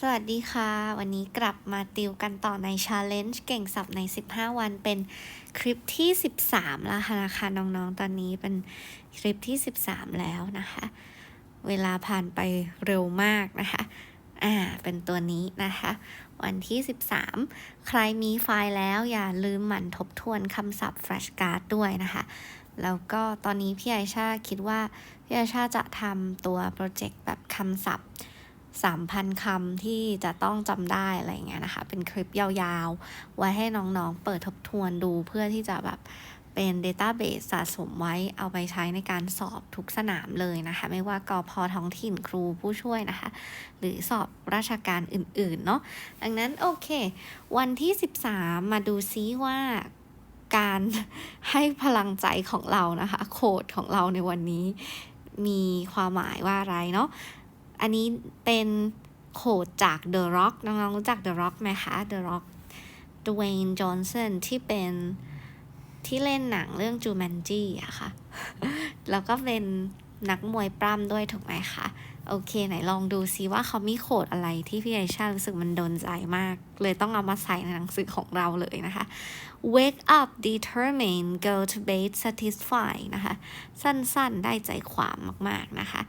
สวัสดีค่ะ วันนี้กลับมาติวกันต่อใน Challenge เก่งศัพท์ใน 15 วันเป็นคลิปที่ 13 แล้วค่ะนะคะน้องๆ ตอนนี้เป็นคลิปที่ 13 แล้วนะคะ เวลาผ่านไปเร็วมากนะคะ อ่า เป็นตัวนี้นะคะ วันที่ 13 ใครมีไฟล์แล้วอย่าลืมหมั่นทบทวนคำศัพท์ Flash Card ด้วยนะคะ แล้วก็ตอนนี้พี่ไอชาคิดว่า พี่ไอชาจะทำตัวโปรเจกต์แบบคำศัพท์ 3,000 คำที่จะต้องจำได้อะไรเงี้ยนะคะ เป็นคลิปยาวๆ ไว้ให้น้องๆ เปิดทบทวนดูเพื่อที่จะแบบเป็น Database สะสมไว้เอาไปใช้ในการสอบทุกสนามเลยนะคะ ไม่ว่ากอพอท้องถิ่นครูผู้ช่วยนะคะ หรือสอบราชการอื่นๆ เนาะดังนั้นโอเค วันที่ 13 มาดูซิว่าการให้พลังใจของเรานะคะ โคดของเราในวันนี้มีความหมายว่าอะไรเนาะ อันนี้เป็นโคดจาก The Rock น้องๆรู้จัก The Rock ไหมคะ The Rock Dwayne Johnson ที่เป็นที่เล่นหนังเรื่อง Jumanji อะค่ะ แล้วก็เป็นนักมวยปล้ำด้วยถูกไหมคะ โอเค ไหนลองดูซิว่าเขามีโคดอะไรที่พี่ไอชารู้สึกมันโดนใจมาก เลยต้องเอามาใส่ในหนังสือของเราเลยนะคะ wake up determined go to bed satisfied นะคะ สั้นๆ ได้ใจความมากๆนะคะ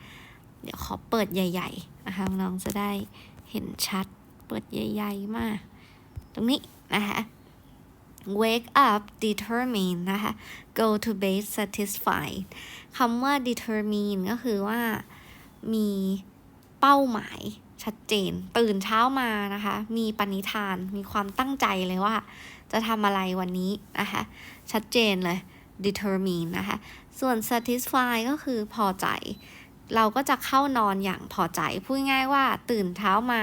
เดี๋ยวขอเปิดใหญ่ๆนะคะน้องจะได้เห็นชัด เปิดใหญ่ๆมาก ตรงนี้นะคะ wake up determined นะคะ go to bed satisfied คำว่า determine ก็คือว่ามีเป้าหมายชัดเจน ตื่นเช้ามานะคะ มีปณิธาน มีความตั้งใจเลยว่า จะทำอะไรวันนี้นะคะ ชัดเจนเลย determine นะคะ ส่วน satisfy ก็คือพอใจ เราก็จะเข้านอนอย่างพอใจ พูดง่ายว่าตื่นเช้ามา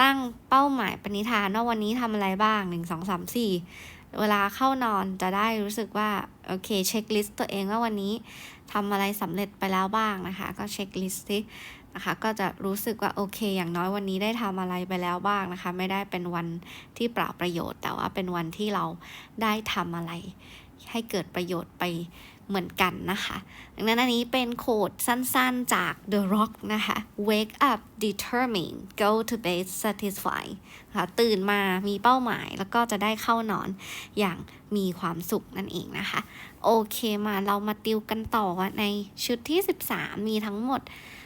ตั้งเป้าหมายปณิธานว่าวันนี้ทำอะไรบ้างหนึ่งสองสามสี่เวลาเข้านอนจะได้รู้สึกว่า โอเคเช็คลิสต์ตัวเองว่าวันนี้ทำอะไรสำเร็จไปแล้วบ้างนะคะ ก็เช็คลิสต์ที่นะคะก็จะรู้สึกว่าโอเค อย่างน้อยวันนี้ได้ทำอะไรไปแล้วบ้างนะคะ ไม่ได้เป็นวันที่เปล่าประโยชน์ แต่ว่าเป็นวันที่เราได้ทำอะไร ให้เกิดประโยชน์ไป เหมือนกันนะคะ ดังนั้นอันนี้เป็นโคดสั้นๆจาก The Rock นะคะ wake up determined go to bed satisfied นะคะตื่นมามีเป้าหมายแล้วก็จะได้เข้านอนอย่างมีความสุขนั่นเองนะคะ โอเคมาเรามาติวกันต่อในชุดที่ 13 มีทั้งหมด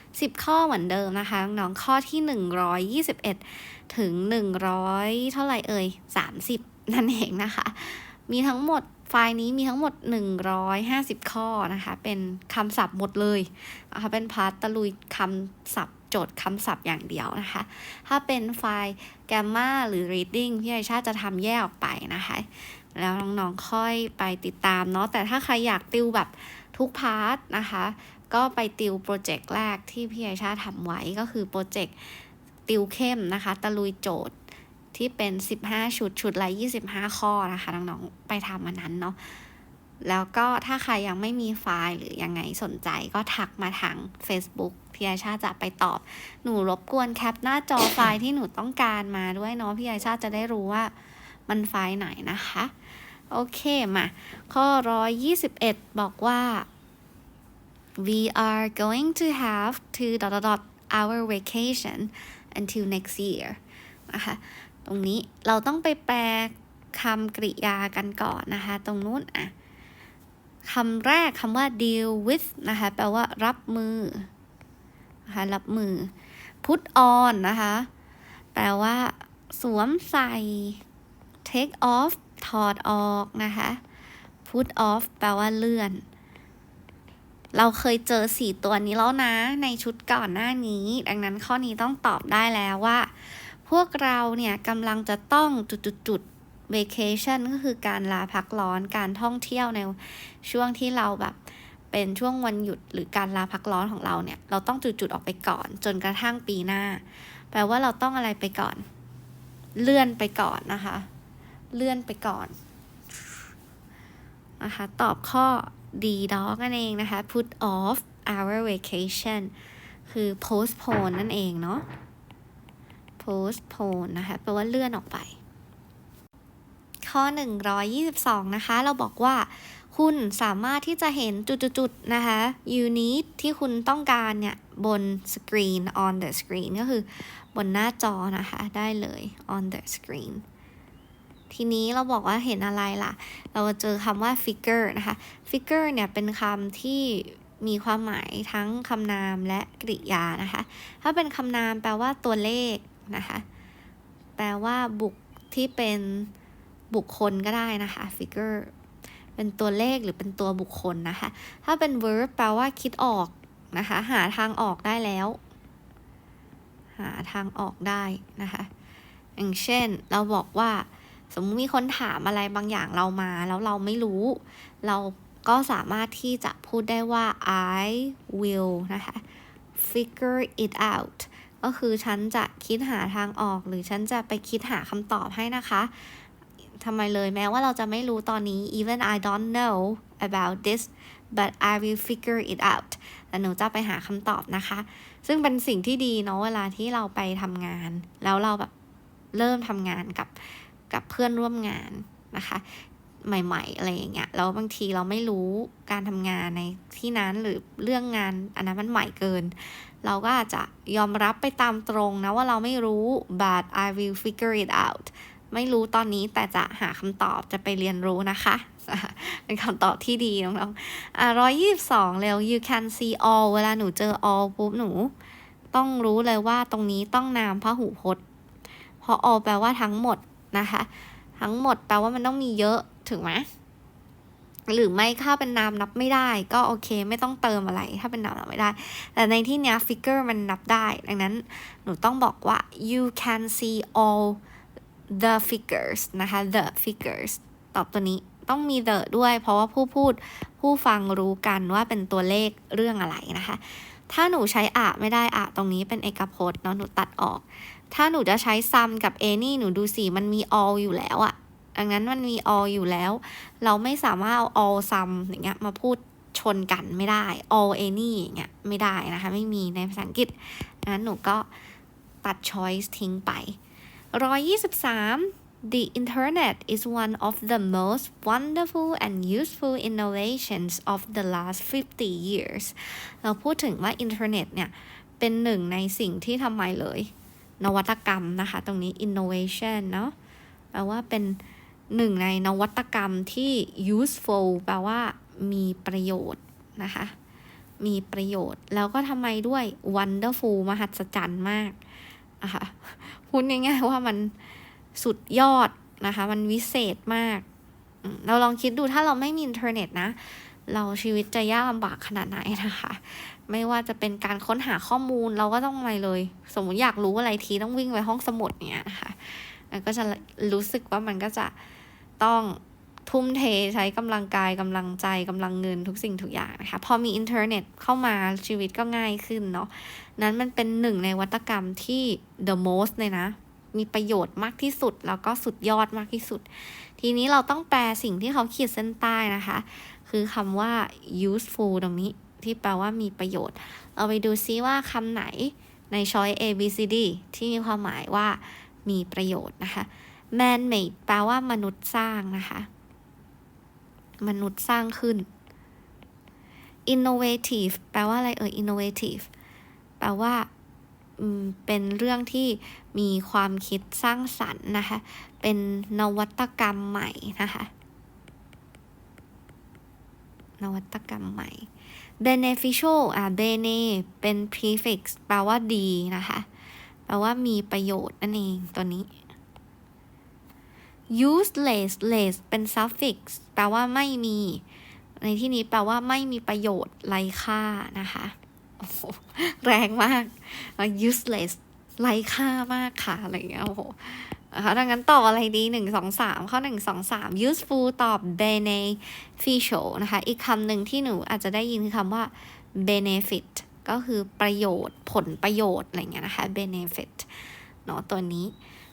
10 ข้อเหมือนเดิมนะคะ น้องข้อที่ 121 ถึง 100 เท่าไหร่เอ่ย 30 นั่นเองนะคะ มีทั้งหมด ไฟล์นี้มีทั้งหมด 150 ข้อนะคะ เป็นคำศัพท์หมดเลยนะคะเป็นพาร์ตตะลุยคำศัพท์โจทย์คำศัพท์อย่างเดียวนะคะ ถ้าเป็นไฟล์แกมมาหรือ reading พี่ไอชาจะทำแยกออกไปนะคะ แล้วน้องๆค่อยไปติดตามเนาะ แต่ถ้าใครอยากติวแบบทุกพาร์ทนะคะ ก็ไปติวโปรเจกต์แรกที่พี่ไอชาทำไว้ก็คือโปรเจกต์ติวเข้มนะคะ ตะลุยโจทย์ ที่เป็น 15 ชุดชุดละ25 ข้อนะคะน้องๆไปทำมันนั้นเนาะแล้วก็ถ้าใครยังไม่มีไฟล์หรือยังไงสนใจก็ทักมาทาง Facebook พี่ไอชาจะไปตอบ หนูรบกวนแคปหน้าจอไฟล์ที่หนูต้องการมาด้วยเนาะพี่ไอชาจะได้รู้ว่ามันไฟล์ไหนนะคะ โอเคมา ข้อ 121 บอกว่า we are going to have to dot dot dot our vacation until next year นะคะ ตรงนี้เราต้องไปแปลคำกริยากันก่อนนะคะ ตรงนู้นอะคำแรกคำว่า deal with นะคะ แปลว่ารับมือนะคะรับมือ put on นะคะ แปลว่า สวมใส่ take off ถอดออกนะคะ put off แปลว่าเลื่อน เราเคยเจอสี่ตัวนี้แล้วนะ ในชุดก่อนหน้านี้ ดังนั้นข้อนี้ต้องตอบได้แล้วว่า พวกเราเนี่ยกำลังจะต้องจุดๆ vacation ก็คือการลาพักร้อนการท่องเที่ยวในช่วงที่เราแบบเป็นช่วงวันหยุดหรือการลาพักร้อนของเราเนี่ย เราต้องจุดๆออกไปก่อน จนกระทั่งปีหน้า แปลว่าเราต้องอะไรไปก่อน เลื่อนไปก่อนนะคะ เลื่อนไปก่อนนะคะตอบข้อ D dog นั่นเองนะคะ put off our vacation คือ postpone นั่นเองเนาะ postpone นะคะแปลว่าเลื่อนออกไป ข้อ 122 นะคะ เราบอกว่า คุณสามารถที่จะเห็นจุดๆนะคะ unit ที่คุณต้องการเนี่ย บนสกรีน on the screen ก็คือบนหน้าจอนะคะ ได้เลย on the screen ทีนี้เราบอกว่าเห็นอะไรล่ะ เราเจอคำว่า figure นะคะ figure เนี่ยเป็นคำที่มีความหมายทั้งคำนามและกริยานะคะ ถ้าเป็นคำนามแปลว่าตัวเลข นะคะ แปลว่าบุคที่เป็นบุคคลก็ได้นะคะ figure เป็นตัวเลขหรือเป็นตัวบุคคลนะคะ ถ้าเป็น verb แปลว่าคิดออกนะคะ หาทางออกได้แล้ว หาทางออกได้นะคะ อย่างเช่น เราบอกว่า สมมติมีคนถามอะไรบางอย่างเรามา แล้วเราไม่รู้ เราก็สามารถที่จะพูดได้ว่า I will นะคะ figure it out ก็คือฉันจะคิดหาทางออก หรือฉันจะไปคิดหาคำตอบให้นะคะทำไมเลยแม้ว่าเราจะไม่รู้ตอนนี้ even I don't know about this but I will figure it out แต่หนูจะไปหาคำตอบนะคะ ซึ่งเป็นสิ่งที่ดีเนาะเวลาที่เราไปทำงาน แล้วเราแบบเริ่มทำงานกับกับเพื่อนร่วมงานนะคะ ใหม่ ๆ อะไรอย่างเงี้ยแล้วบางทีเราไม่รู้การทำงานในที่นั้นหรือเรื่องงานอันนั้นมันใหม่เกิน เราก็อาจจะยอมรับไปตามตรงนะว่าเราไม่รู้ but I will figure it out ไม่รู้ตอนนี้แต่จะหาคำตอบจะไปเรียนรู้นะคะ เป็นคำตอบที่ดีน้องๆอะร้อยยี่สิบสองเร็ว you can see all เวลาหนูเจอ all ปุ๊บหนู ต้องรู้เลยว่าตรงนี้ต้องนามพหูพจน์ เพราะ all แปลว่าทั้งหมดนะคะ ทั้งหมดแปลว่ามันต้องมีเยอะ ถึงไหมหรือไม่ถ้าเป็นนามนับไม่ได้ก็โอเค ไม่ต้องเติมอะไร ถ้าเป็นนามนับไม่ได้ แต่ในที่เนี้ย figure มันนับได้ ดังนั้นหนูต้องบอกว่า you can see all the figures นะคะ the figures ตอบตัวนี้ต้องมี the ด้วย เพราะว่าผู้พูดผู้ฟังรู้กันว่าเป็นตัวเลขเรื่องอะไรนะคะ ถ้าหนูใช้อะไม่ได้อะตรงนี้เป็นเอกพจน์เนาะหนูตัดออก ถ้าหนูจะใช้ some กับ any หนูดูสิมันมี all อยู่แล้วอะ ดังนั้นมันมี all อยู่แล้ว เราไม่สามารถเอา all some อย่างเงี้ยมาพูดชนกันไม่ได้ all any อย่างเงี้ยไม่ได้นะคะ ไม่มีในภาษาอังกฤษดังนั้นหนูก็ตัด choice ทิ้งไป123 The internet is one of the most wonderful and useful innovations of the last 50 years เราพูดถึงว่าอินเทอร์เน็ตเนี่ย เป็นหนึ่งในสิ่งที่ทำไมเลย นวัตกรรมนะคะ ตรงนี้ innovation เนาะแปลว่าเป็น หนึ่งในนวัตกรรมที่ useful แปลว่ามีประโยชน์นะคะ มีประโยชน์ แล้วก็ทำไมด้วย wonderful มหัศจรรย์มากอะค่ะพูดง่ายๆว่ามันสุดยอดนะคะ มันวิเศษมาก เราลองคิดดูถ้าเราไม่มีอินเทอร์เน็ตนะ เราชีวิตจะยากลำบากขนาดไหนนะคะ ไม่ว่าจะเป็นการค้นหาข้อมูลเราก็ต้องอะไรเลย สมมติอยากรู้อะไรทีต้องวิ่งไปห้องสมุดเนี้ยนะคะก็จะรู้สึกว่ามันก็จะ ต้องทุ่มเทใช้กำลังกายกำลังใจกำลังเงินทุกสิ่งทุกอย่างนะคะ พอมีอินเทอร์เน็ตเข้ามาชีวิตก็ง่ายขึ้นเนาะนั้นมันเป็นหนึ่งในวัตกรรมที่ the most เลยนะ มีประโยชน์มากที่สุด แล้วก็สุดยอดมากที่สุด ทีนี้เราต้องแปลสิ่งที่เขาขีดเส้นใต้นะคะ คือคำว่า useful ตรงนี้ที่แปลว่ามีประโยชน์ เราไปดูซิว่าคำไหนในช้อย A B C D ที่มีความหมายว่ามีประโยชน์นะคะ man made แปลว่ามนุษย์สร้างนะคะ มนุษย์สร้างขึ้น innovative แปลว่าอะไรเอ่ย innovative แปลว่าเป็นเรื่องที่มีความคิดสร้างสรรค์นะคะ เป็นนวัตกรรมใหม่นะคะ นวัตกรรมใหม่ beneficial อะ bene เป็น prefix แปลว่าดีนะคะ แปลว่ามีประโยชน์นั่นเองตัวนี้ useless less เป็น suffix แปลว่าไม่มี ในที่นี้แปลว่าไม่มีประโยชน์ไร้ค่านะคะแรงมาก useless ไร้ค่ามากค่ะ อะไรเงี้ยโอ้โหนะคะดังนั้นตอบอะไรดีหนึ่งสองสามข้อหนึ่งสองสาม useful ตอบ beneficial นะคะ อีกคำหนึ่งที่หนูอาจจะได้ยินคือคำว่า benefit ก็คือประโยชน์ผลประโยชน์อะไรเงี้ยนะคะ benefit เนาะตัวนี้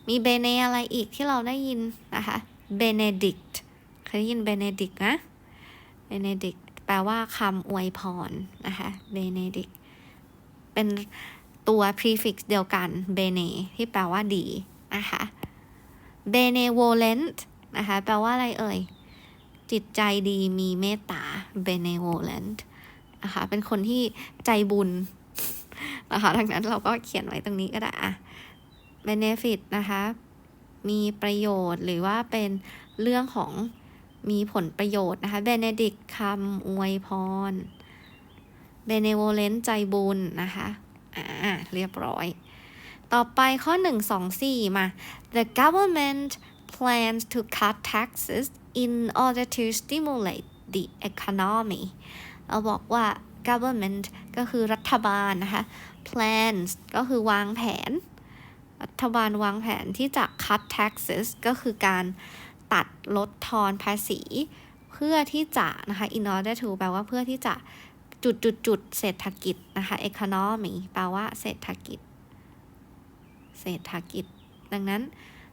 มี bene อะไรอีกที่เราได้ยินนะคะ benedict เคยได้ยิน benedict นะ benedict แปลว่าคำอวยพรนะคะ benedict เป็นตัว prefix เดียวกัน bene ที่แปลว่าดีนะคะ benevolent นะคะแปลว่าอะไรเอ่ย จิตใจดีมีเมตตา benevolent นะคะเป็นคนที่ใจบุญนะคะดังนั้นเราก็เขียนไว้ตรงนี้ก็ได้อะ benefit นะคะ มีประโยชน์หรือว่าเป็นเรื่องของมีผลประโยชน์นะคะ benedict คำอวยพร benevolent ใจบุญนะคะอ่าเรียบร้อย ต่อไปข้อ 1 2 4 มา the government plans to cut taxes in order to stimulate the economy เราบอกว่า government ก็คือรัฐบาลนะคะ plans ก็คือวางแผน รัฐบาลวางแผนที่จะ cut taxes ก็คือการตัดลดทอนภาษี เพื่อที่จะนะคะ in order to แปลว่าเพื่อที่จะจุดจุดจุดเศรษฐกิจนะคะ economy แปลว่าเศรษฐกิจ เศรษฐกิจ ดังนั้น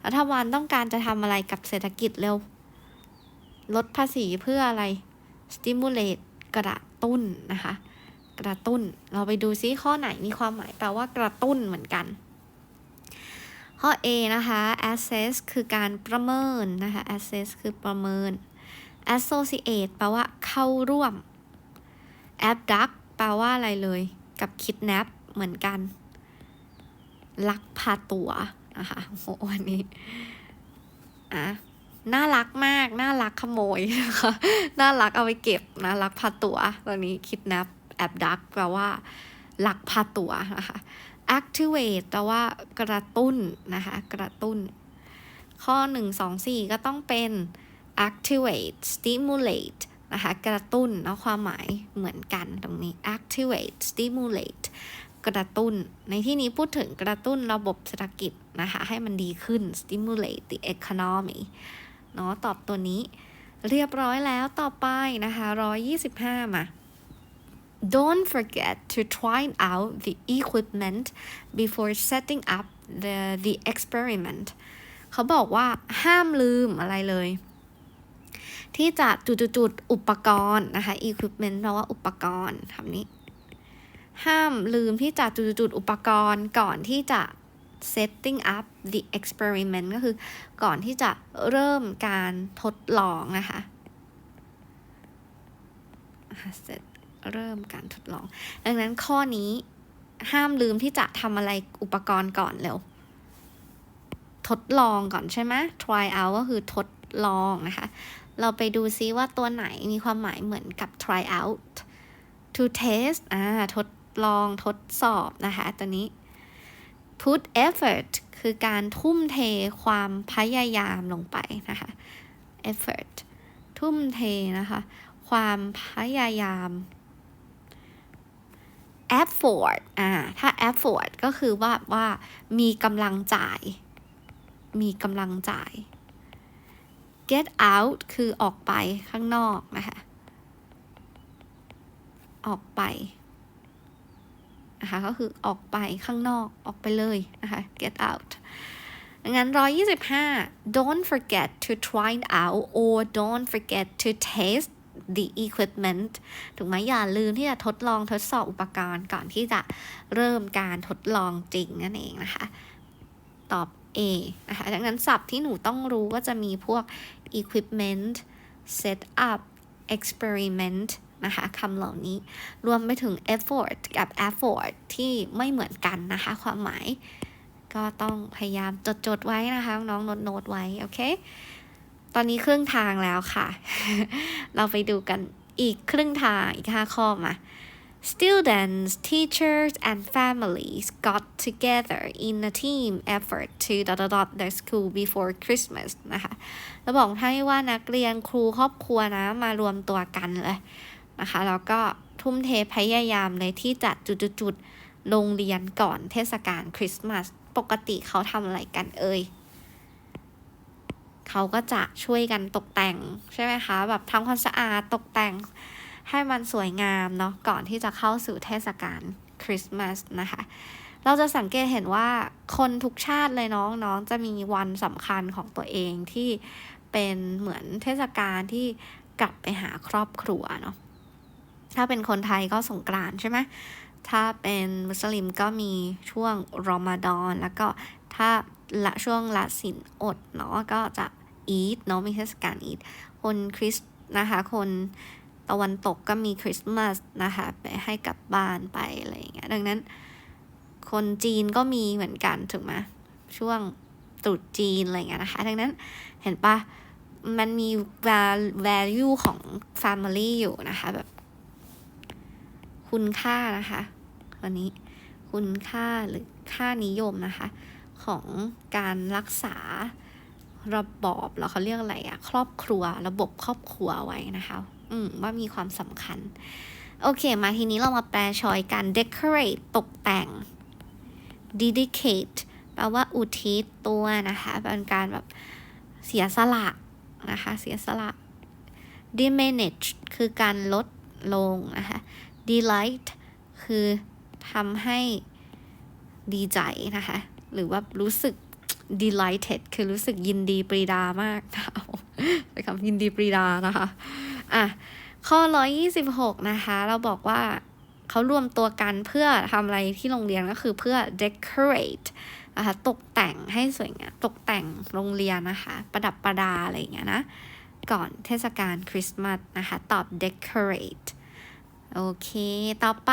รัฐบาลต้องการจะทำอะไรกับเศรษฐกิจเร็ว ลดภาษีเพื่ออะไร stimulate กระตุ้นนะคะ กระตุ้น เราไปดูซิข้อไหนมีความหมายแปลว่ากระตุ้นเหมือนกัน ข้อ A นะคะ assess คือการประเมินนะคะ assess คือประเมิน associate แปลว่าเข้าร่วม abduct แปลว่าอะไรเลย กับ kidnap เหมือนกัน ลักพาตัวนะคะโอ้โหวันนี้อะน่ารักมาก น่ารักขโมยนะคะน่ารักเอาไปเก็บนะลักพาตัว ตอนนี้ kidnap abduct แปลว่าลักพาตัวนะคะ activate แปลว่ากระตุ้นนะคะ กระตุ้น ข้อ 1 2 4 ก็ต้องเป็น activate stimulate นะคะ กระตุ้นเนาะความหมายเหมือนกันตรงนี้ activate stimulate กระตุ้น ในที่นี้พูดถึงกระตุ้นระบบเศรษฐกิจนะคะ ให้มันดีขึ้น stimulate the economy เนาะตอบตัวนี้ เรียบร้อยแล้วต่อไปนะคะ 125 มา Don't forget to try out the equipment before setting up the the experiment เขาบอกว่าห้ามลืมอะไรเลย ที่จะจุดๆอุปกรณ์นะคะ equipment แปลว่าอุปกรณ์คำนี้ ห้ามลืมที่จะจุดๆอุปกรณ์ก่อนที่จะ setting up the experiment ก็คือก่อนที่จะเริ่มการทดลองนะคะ set เริ่มการทดลอง ดังนั้นข้อนี้ห้ามลืมที่จะทำอะไรอุปกรณ์ก่อนเร็ว ทดลองก่อนใช่ไหม try out ก็คือทดลองนะคะ เราไปดูซิว่าตัวไหนมีความหมายเหมือนกับ try out to test อ่าทดลองทดสอบนะคะ ตัวนี้ put effort คือการทุ่มเทความพยายามลงไปนะคะ effort ทุ่มเทนะคะ ความพยายาม effort อ่า ถ้า effort ก็คือว่าว่ามีกำลังจ่าย มีกำลังจ่าย get out คือออกไปข้างนอกนะคะ ออกไปนะคะ ก็คือออกไปข้างนอก ออกไปเลยนะคะ get out งั้น125 don't forget to try out or don't forget to test the equipment ถูกไหมอย่าลืมที่จะทดลองทดสอบอุปกรณ์ก่อนที่จะเริ่มการทดลองจริงนั่นเองนะคะ ตอบ A นะคะดังนั้นศัพท์ที่หนูต้องรู้ก็จะมีพวก equipment set up experiment นะคะคำเหล่านี้รวมไปถึง effort กับ effort ที่ไม่เหมือนกันนะคะ ความหมาย ก็ต้องพยายามจดจดไว้นะคะ น้องโน้ตโน้ตไว้ โอเค ตอนนี้ครึ่งทางแล้วค่ะ เราไปดูกันอีกครึ่งทางอีกห้าข้อมา Students, teachers, and families got together in a team effort to dot dot dot their school before Christmas นะคะแล้วบอกให้ว่านักเรียนครูครอบครัวนะมารวมตัวกันเลยนะคะแล้วก็ทุ่มเทพยายามเลยที่จะจุดๆโรงเรียนก่อนเทศกาลคริสต์มาส ปกติเขาทำอะไรกันเอ่ย เขาก็จะช่วยกันตกแต่งใช่ไหมคะ แบบทำความสะอาดตกแต่งให้มันสวยงามเนาะก่อนที่จะเข้าสู่เทศกาลคริสต์มาสนะคะ เราจะสังเกตเห็นว่าคนทุกชาติเลยน้องน้องจะมีวันสำคัญของตัวเองที่เป็นเหมือนเทศกาลที่กลับไปหาครอบครัวเนาะถ้าเป็นคนไทยก็สงกรานต์ใช่ไหมถ้าเป็นมุสลิมก็มีช่วงรอมฎอนแล้วก็ ถ้าละช่วงละสินอดเนาะก็จะอีดเนาะมีเทศกาลอีดคนคริสนะคะคนตะวันตกก็มีคริสต์มาสนะคะไปให้กลับบ้านไปอะไรอย่างเงี้ยดังนั้น คนจีนก็มีเหมือนกันถูกไหมช่วงตรุษจีนอะไรเงี้ยนะคะ ดังนั้นเห็นปะมันมี value ของ family อยู่นะคะแบบ คุณค่านะคะวันนี้คุณค่าหรือค่านิยมนะคะ ของการรักษาระบอบเราเขาเรียกอะไรอะครอบครัว ระบบครอบครัวไว้นะคะ อืมว่ามีความสำคัญ โอเค มาทีนี้เรามาแปลชอยกัน decorate ตกแต่ง dedicate แปลว่าอุทิศตัวนะคะเป็นการแบบเสียสละนะคะ เสียสละ diminish คือการลดลงนะคะ delight คือทำให้ดีใจนะคะ หรือว่ารู้สึก delighted คือรู้สึกยินดีปรีดามากนะคะใช้คำยินดีปรีดานะคะอะข้อ 126 นะคะ เราบอกว่าเขารวมตัวกันเพื่อทำอะไรที่โรงเรียนก็คือเพื่อ decorate นะคะตกแต่งให้สวยงามตกแต่งโรงเรียนนะคะ ประดับประดาอะไรอย่างเงี้ยนะ ก่อนเทศกาลคริสต์มาสนะคะ ตอบ decorate โอเค ต่อไป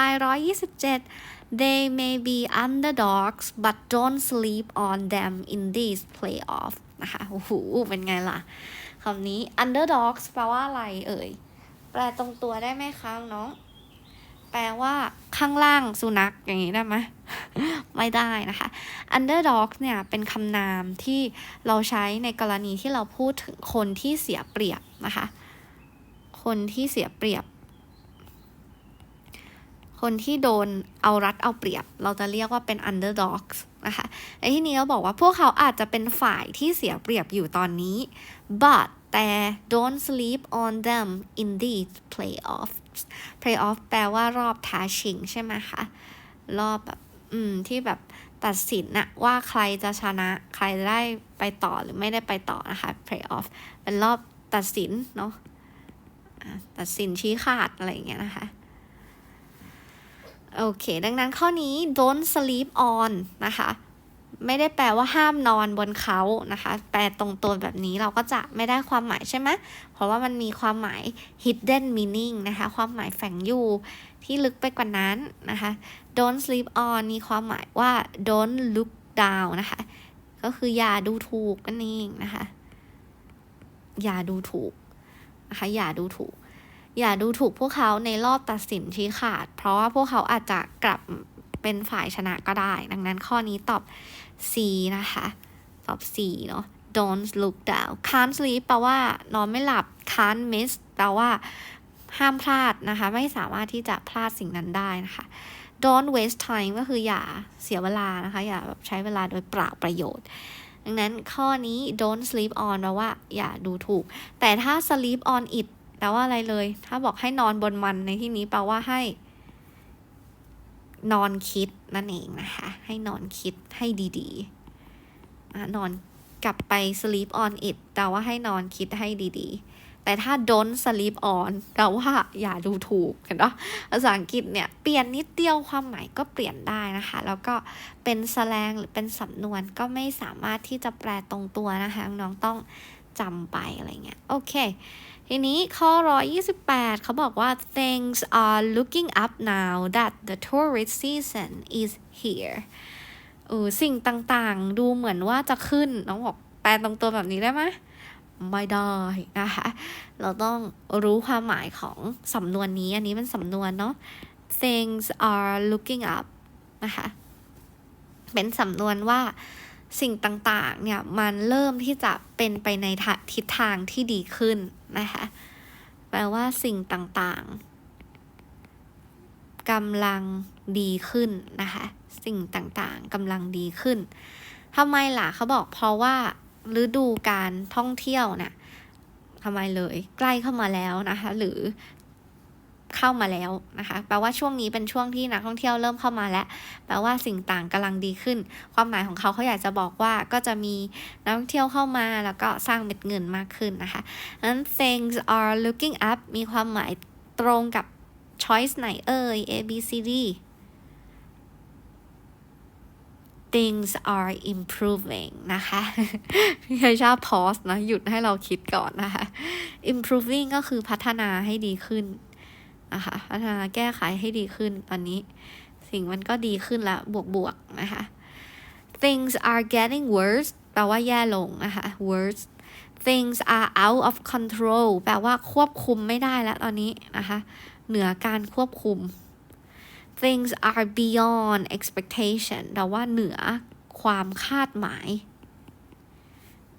127 they may be underdogs but don't sleep on them in these playoff นะคะโอ้โหเป็นไงล่ะคำนี้ underdogs แปลว่าอะไรเอ่ย แปลตรงตัวได้ไหมคะน้อง แปลว่าข้างล่างสุนัขอย่างนี้ได้ไหมไม่ได้นะคะ underdogs เนี่ยเป็นคำนามที่เราใช้ในกรณีที่เราพูดถึงคนที่เสียเปรียบนะคะ คนที่เสียเปรียบ คนที่โดนเอารัดเอาเปรียบ เราจะเรียกว่าเป็น underdogs นะคะในที่นี้เราบอกว่าพวกเขาอาจจะเป็นฝ่ายที่เสียเปรียบอยู่ตอนนี้ but แต่ don't sleep on them in these playoffs playoff แปลว่ารอบท้าชิงใช่ไหมคะ รอบแบบ อืม ที่แบบตัดสินนะว่าใครจะชนะ ใครจะได้ไปต่อหรือไม่ได้ไปต่อนะคะ playoff เป็นรอบตัดสินเนาะตัดสินชี้ขาดอะไรอย่างเงี้ยนะคะ โอเค ดังนั้นข้อนี้ don't sleep on นะคะ ไม่ได้แปลว่าห้ามนอนบนเขานะคะ แปลตรงตัวแบบนี้เราก็จะไม่ได้ความหมายใช่ไหม เพราะว่ามันมีความหมาย hidden meaning นะคะ ความหมายแฝงอยู่ที่ลึกไปกว่านั้นนะคะ don't sleep on มีความหมายว่า don't look down นะคะ ก็คืออย่าดูถูกนั่นเองนะคะ อย่าดูถูกนะคะ อย่าดูถูก อย่าดูถูกพวกเขาในรอบตัดสินชี้ขาด เพราะว่าพวกเขาอาจจะกลับเป็นฝ่ายชนะก็ได้ ดังนั้นข้อนี้ตอบ C นะคะ ตอบ C เนาะ don't look down can't sleep แปลว่านอนไม่หลับ can't miss แปลว่าห้ามพลาดนะคะ ไม่สามารถที่จะพลาดสิ่งนั้นได้นะคะ don't waste time ก็คืออย่าเสียเวลานะคะ อย่าแบบใช้เวลาโดยเปล่าประโยชน์ ดังนั้นข้อนี้ don't sleep on แปลว่าอย่าดูถูก แต่ถ้า sleep on it ลว่าอะไรเลย ถ้าบอกให้นอนบนมันในที่นี้แปลว่าให้ นอนคิดนั่นเองนะคะ ให้นอนคิดให้ดีๆนอนกลับไป sleep on it แต่ว่าให้นอนคิดให้ดีๆ แต่ถ้า don't sleep on แปลว่าอย่าดูถูกเห็นปะภาษาอังกฤษเนี่ย เปลี่ยนนิดเดียวความหมายก็เปลี่ยนได้นะคะ แล้วก็เป็นแสลงหรือเป็นสำนวนก็ไม่สามารถที่จะแปลตรงตัวนะคะ น้องต้อง จำไปอะไรเงี้ยโอเคทีนี้ข้อ 128 เขาบอกว่า things are looking up now that the tourist season is here ออสิ่งต่างๆ ดูเหมือนว่าจะขึ้น น้องบอกแปลตรงตัวแบบนี้ได้ไหมไม่ได้นะคะ เราต้องรู้ความหมายของสำนวนนี้ อันนี้เป็นสำนวนเนาะ things are looking up นะคะ เป็นสำนวนว่า สิ่งต่างๆเนี่ยมันเริ่มที่จะเป็นไปในทิศทางที่ดีขึ้นนะคะแปลว่าสิ่งต่างๆกำลังดีขึ้นนะคะสิ่งต่างๆกำลังดีขึ้นทำไมล่ะเขาบอกเพราะว่าฤดูการท่องเที่ยวเนี่ยทำไมเลยใกล้เข้ามาแล้วนะคะ หรือ เข้ามาแล้วนะคะ แปลว่าช่วงนี้เป็นช่วงที่นักท่องเที่ยวเริ่มเข้ามาแล้ว แปลว่าสิ่งต่างกำลังดีขึ้น ความหมายของเขาเขาอยากจะบอกว่าก็จะมีนักท่องเที่ยวเข้ามาแล้วก็สร้างเม็ดเงินมากขึ้นนะคะนั้น things are looking up มีความหมายตรงกับ choice ไหนเอ่ย A B C D things are improving นะคะพี่เคยชอบ pause นะ หยุดให้เราคิดก่อนนะคะ improving ก็คือพัฒนาให้ดีขึ้น นะคะพัฒนาแก้ไขให้ดีขึ้นตอนนี้ สิ่งมันก็ดีขึ้นแล้วบวกๆนะคะ things are getting worse แปลว่าแย่ลงนะคะ worse things are out of control แปลว่าควบคุมไม่ได้แล้วตอนนี้นะคะ เหนือการควบคุม things are beyond expectation แปลว่าเหนือความคาดหมาย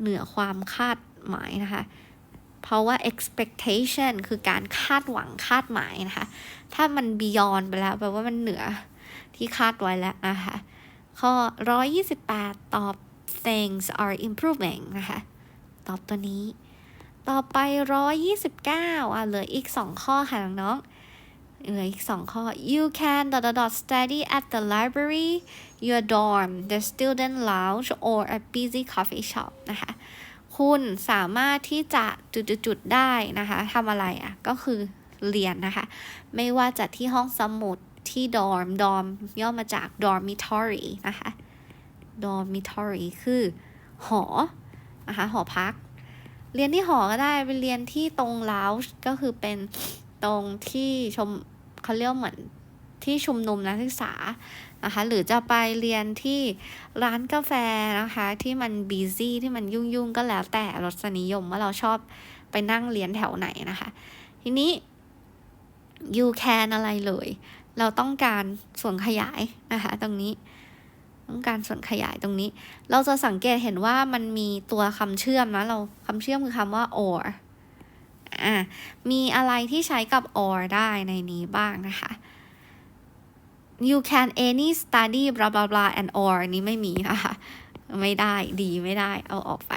เหนือความคาดหมายนะคะ เพราะว่า expectation คือการคาดหวังคาดหมายนะคะ ถ้ามัน beyond ไปแล้วแปลว่ามันเหนือที่คาดไว้แล้วนะคะ ข้อ 128 ตอบ things are improving นะคะ ตอบตัวนี้ ต่อไป 129 อะ เหลืออีก 2 ข้อค่ะน้องๆเหลืออีก 2 ข้อ you can dot dot dot study at the library your dorm the student lounge or a busy coffee shop นะคะ คุณสามารถที่จะจุดๆได้นะคะทำอะไรอะก็คือเรียนนะคะ ไม่ว่าจะที่ห้องสมุดที่ดอร์มดอร์มย่อมาจาก dormitory นะคะ dormitory คือ หอ นะคะ หอพัก เรียนที่หอก็ได้ ไปเรียนที่ตรง lounge ก็คือเป็นตรงที่ชมเขาเรียกเหมือน ที่ชุมนุมนักศึกษานะคะหรือจะไปเรียนที่ร้านกาแฟนะคะที่มัน busy ที่มันยุ่งๆก็แล้วแต่รสนิยมว่าเราชอบไปนั่งเรียนแถวไหนนะคะ ทีนี้ you can อะไรเลย เราต้องการส่วนขยายนะคะตรงนี้ต้องการส่วนขยายตรงนี้ เราจะสังเกตเห็นว่ามันมีตัวคำเชื่อมนะเราคำเชื่อมคือคำว่า or อ่ามีอะไรที่ใช้กับ or ได้ในนี้บ้างนะคะ you can any study blah blah blah and or นี้ไม่มีนะคะไม่ได้ดีไม่ได้เอาออกไป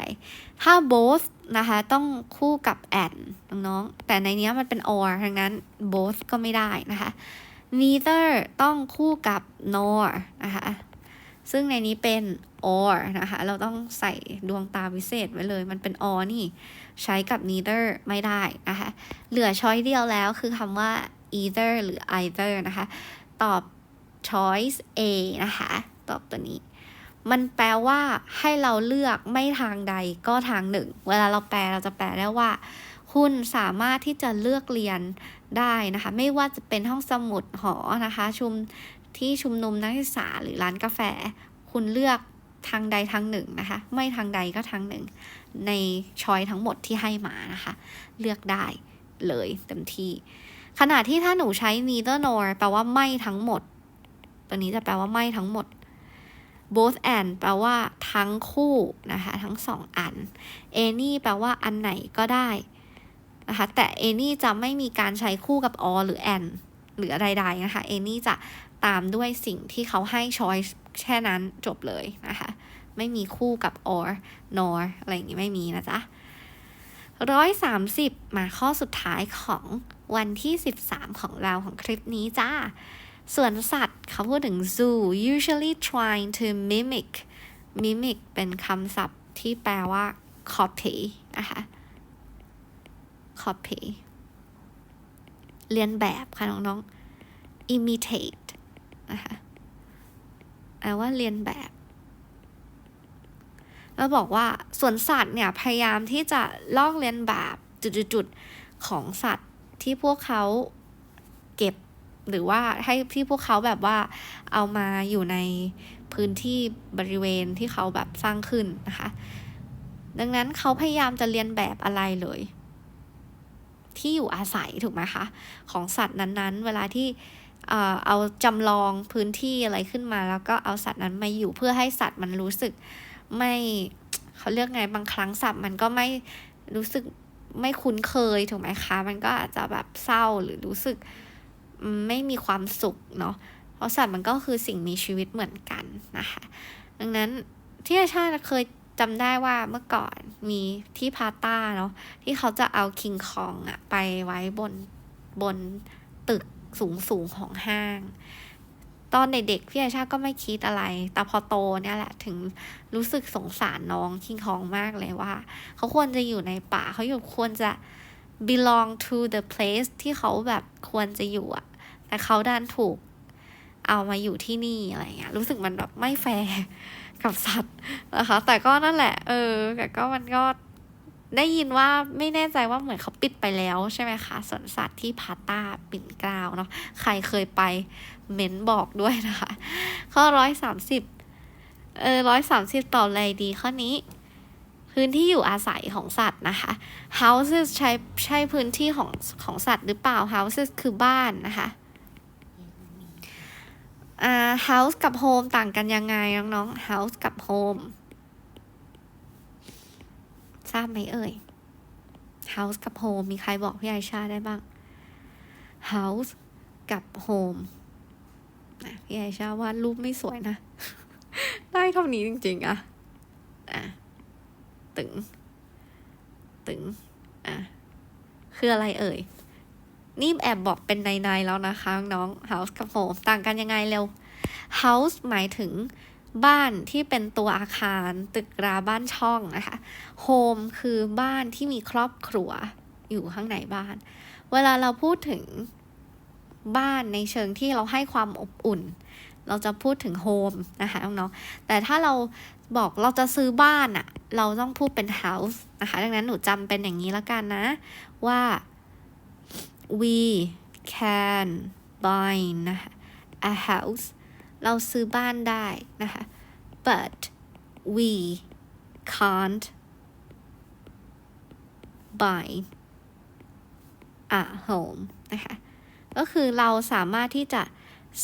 ถ้า both นะคะ ต้องคู่กับ and น้องๆแต่ในนี้มันเป็น or ทั้งนั้น both ก็ไม่ได้นะคะ neither ต้องคู่กับ nor นะคะ ซึ่งในนี้เป็น or นะคะ เราต้องใส่ดวงตาวิเศษไว้เลย มันเป็น or นี่ ใช้กับ neither ไม่ได้นะคะ เหลือช้อยเดียวแล้วคือคำว่า either หรือ either นะคะ ตอบ choice A นะคะ ตอบตัวนี้ มันแปลว่าให้เราเลือกไม่ทางใดก็ทางหนึ่ง เวลาเราแปลเราจะแปลได้ว่า คุณสามารถที่จะเลือกเรียนได้นะคะ ไม่ว่าจะเป็นห้องสมุดหอนะคะ ชุมที่ชุมนุมนักศึกษาหรือร้านกาแฟ คุณเลือกทางใดทางหนึ่งนะคะ ไม่ทางใดก็ทางหนึ่ง ในชอยทั้งหมดที่ให้มานะคะ เลือกได้เลยเต็มที่ ขณะที่ถ้าหนูใช้ neither nor แปลว่าไม่ทั้งหมด ตัวนี้จะแปลว่าไม่ทั้งหมด both and แปลว่าทั้งคู่นะคะทั้งสองอัน any แปลว่าอันไหนก็ได้นะคะแต่ any จะไม่มีการใช้คู่กับ or หรือ and หรืออะไรใดนะคะ any จะตามด้วยสิ่งที่เขาให้ choice แค่นั้นจบเลยนะคะไม่มีคู่กับ or nor อะไรอย่างนี้ไม่มีนะจ๊ะร้อยสามสิบมาข้อสุดท้ายของวันที่13ของเราของคลิปนี้จ้า ส่วนสัตว์เขาพูดถึง zoo usually trying to mimic mimic เป็นคำศัพท์ที่แปลว่า copy นะคะ copy เรียนแบบค่ะน้องๆ imitate นะคะแปลว่าเรียนแบบ แล้วบอกว่าสวนสัตว์เนี่ยพยายามที่จะลอกเลียนแบบจุดๆของสัตว์ที่พวกเขา หรือว่าให้ที่พวกเขาแบบว่าเอามาอยู่ในพื้นที่บริเวณที่เขาแบบสร้างขึ้นนะคะ ดังนั้นเขาพยายามจะเรียนแบบอะไรเลย ที่อยู่อาศัยถูกไหมคะของสัตว์นั้นๆ เวลาที่เอาจำลองพื้นที่อะไรขึ้นมา แล้วก็เอาสัตว์นั้นมาอยู่เพื่อให้สัตว์มันรู้สึกไม่เขาเรียกไงบางครั้งสัตว์มันก็ไม่รู้สึกไม่คุ้นเคยถูกไหมคะ มันก็อาจจะแบบเศร้าหรือรู้สึก ไม่มีความสุขเนาะเพราะสัตว์มันก็คือสิ่งมีชีวิตเหมือนกันนะคะ ดังนั้นที่อาชาติเคยจำได้ว่าเมื่อก่อนมีที่พาต้าเนาะที่เขาจะเอาคิงคองอะไปไว้บนบนตึกสูงสูงของห้าง ตอนเด็กๆพี่อาชาก็ไม่คิดอะไร แต่พอโตเนี่ยแหละถึงรู้สึกสงสารน้องคิงคองมากเลยว่า เขาควรจะอยู่ในป่าเขาอยู่ควรจะ belong to the place ที่เขาแบบควรจะอยู่อะแต่เขาดันถูกเอามาอยู่ที่นี่อะไรเงี้ยรู้สึกมันแบบไม่แฟร์กับสัตว์นะคะ แต่ก็นั่นแหละ เออ แต่ก็มันก็ได้ยินว่าไม่แน่ใจว่าเหมือนเขาปิดไปแล้วใช่ไหมคะสวนสัตว์ที่พาต้าปิ่นกล้าวเนาะใครเคยไปเม้นบอกด้วยนะคะ ข้อร้อยสามสิบเออร้อยสามสิบต่ออะไรดีข้อนี้ พื้นที่อยู่อาศัยของสัตว์นะคะ houses ใช้ใช่พื้นที่ของของสัตว์หรือเปล่า houses คือบ้านนะคะอ่า house กับ home ต่างกันยังไงน้องๆ house กับ home ทราบไหมเอ่ย house กับ home มีใครบอกพี่ไอชาได้บ้าง house กับ home นะพี่ไอชาวาดรูปไม่สวยนะ ได้เท่านี้จริงๆอะอะ ตึง ตึง อะ คืออะไรเอ่ย นี่แอบบอกเป็นในๆแล้วนะคะน้อง house กับ home ต่างกันยังไงเร็ว house หมายถึงบ้านที่เป็นตัวอาคาร ตึกราบ้านช่องนะคะ home คือบ้านที่มีครอบครัวอยู่ข้างในบ้าน เวลาเราพูดถึงบ้านในเชิงที่เราให้ความอบอุ่น เราจะพูดถึงโฮมนะคะน้องๆแต่ถ้าเราบอกเราจะซื้อบ้านอะเราต้องพูดเป็น house นะคะ ดังนั้นหนูจำเป็นอย่างนี้แล้วกันนะ ว่า we can buy นะคะ a house เราซื้อบ้านได้นะคะ but we can't buy a home นะคะ ก็คือเราสามารถที่จะ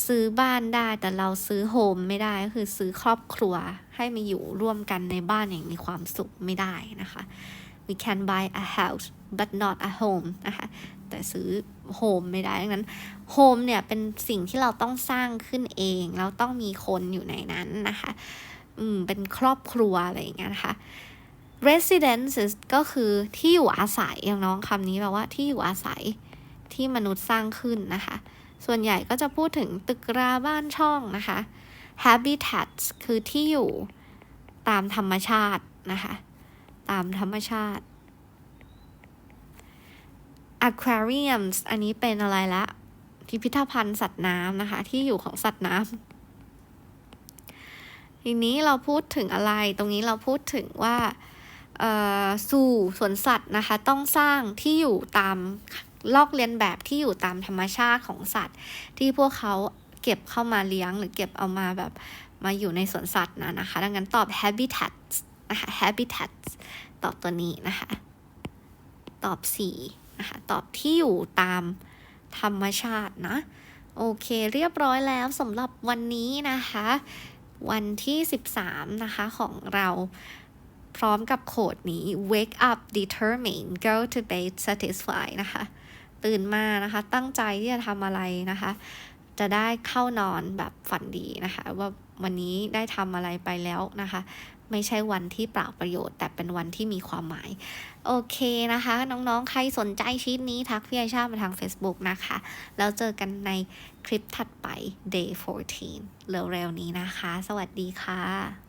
ซื้อบ้านได้แต่เราซื้อโฮมไม่ได้ก็คือซื้อครอบครัวให้มาอยู่ร่วมกันในบ้านอย่างมีความสุขไม่ได้นะคะ we can buy a house but not a home นะคะแต่ซื้อโฮมไม่ได้ดังนั้นโฮมเนี่ยเป็นสิ่งที่เราต้องสร้างขึ้นเองแล้วต้องมีคนอยู่ในนั้นนะคะ อืม เป็นครอบครัวอะไรอย่างเงี้ยนะคะ residences ก็คือที่อยู่อาศัยอย่างน้องคำนี้แปลว่าที่อยู่อาศัยที่มนุษย์สร้างขึ้นนะคะ ส่วนใหญ่ก็จะพูดถึงตึกราบ้านช่องนะคะ habitats คือที่อยู่ตามธรรมชาตินะคะ ตามธรรมชาติ aquariums อันนี้เป็นอะไรละพิพิธภัณฑ์สัตว์น้ำนะคะ ที่อยู่ของสัตว์น้ำทีนี้เราพูดถึงอะไร ตรงนี้เราพูดถึงว่าสู่สวนสัตว์นะคะ ต้องสร้างที่อยู่ตาม ลอกเลียนแบบที่อยู่ตามธรรมชาติของสัตว์ ที่พวกเขาเก็บเข้ามาเลี้ยงหรือเก็บเอามาแบบมาอยู่ในสวนสัตว์นะนะคะ ดังนั้นตอบ habitat นะคะ habitat ตอบตัวนี้นะคะ ตอบ4นะคะ ตอบที่อยู่ตามธรรมชาตินะ โอเคเรียบร้อยแล้วสำหรับวันนี้นะคะ วันที่ 13 นะคะของเราพร้อมกับโคดนี้ wake up determined go to bed satisfied นะคะ ตื่นมานะคะ ตั้งใจที่จะทำอะไรนะคะ จะได้เข้านอนแบบฝันดีนะคะ ว่าวันนี้ได้ทำอะไรไปแล้วนะคะ ไม่ใช่วันที่เปล่าประโยชน์ แต่เป็นวันที่มีความหมาย โอเคนะคะ น้องๆ ใครสนใจชีตนี้ทักพี่ไอชามาทาง Facebook นะคะ แล้วเจอกันในคลิปถัดไป day 14 เร็วๆนี้นะคะ สวัสดีค่ะ